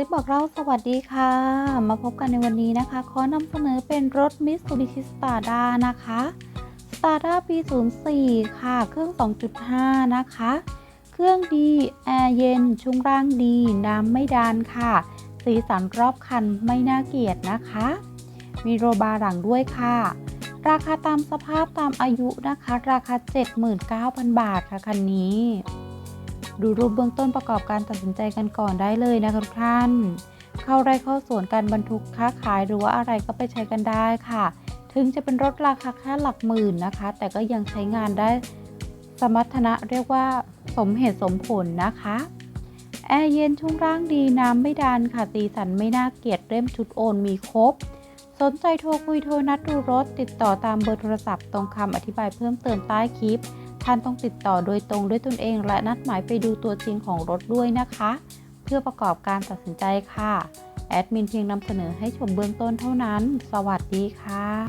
ซิบบอกเล่าสวัสดีค่ะ มาพบกันในวันนี้นะคะ ขอนำเสนอเป็นรถ Mitsubishi Stada นะคะ Stada ปี 04 ค่ะ เครื่อง 2.5 นะคะ เครื่องดี แอร์เย็นช่วงล่างดี น้ำไม่ดานค่ะ สีสันรอบคันไม่น่าเกลียดนะคะ มีโรบาร์หลังด้วยค่ะ ราคาตามสภาพตามอายุนะคะ ราคา 79,000 บาทค่ะคันนี้ ดูรูปเบื้องต้นประกอบการตัดสินใจกันก่อนได้เลยนะคะทุกท่าน เข้าไร่เข้าสวนการบรรทุกค้าขายหรือว่าอะไรก็ไปใช้กันได้ค่ะ ถึงจะเป็นรถราคาแค่หลักหมื่นนะคะ แต่ก็ยังใช้งานได้สมรรถนะเรียกว่าสมเหตุสมผลนะคะ แอร์เย็นช่วงร่างดีน้ำไม่ดานค่ะสีสันไม่น่าเกลียดเล่มชุดโอนมีครบ สนใจโทรคุยโทรนัดดูรถ ติดต่อตามเบอร์โทรศัพท์ตรงคำอธิบายเพิ่มเติมใต้คลิป ท่านต้องติดต่อโดยตรงด้วยตนเอง และนัดหมายไปดูตัวจริงของรถด้วยนะคะ เพื่อประกอบการตัดสินใจค่ะ แอดมินเพียงนำเสนอให้ชมเบื้องต้นเท่านั้น สวัสดีค่ะ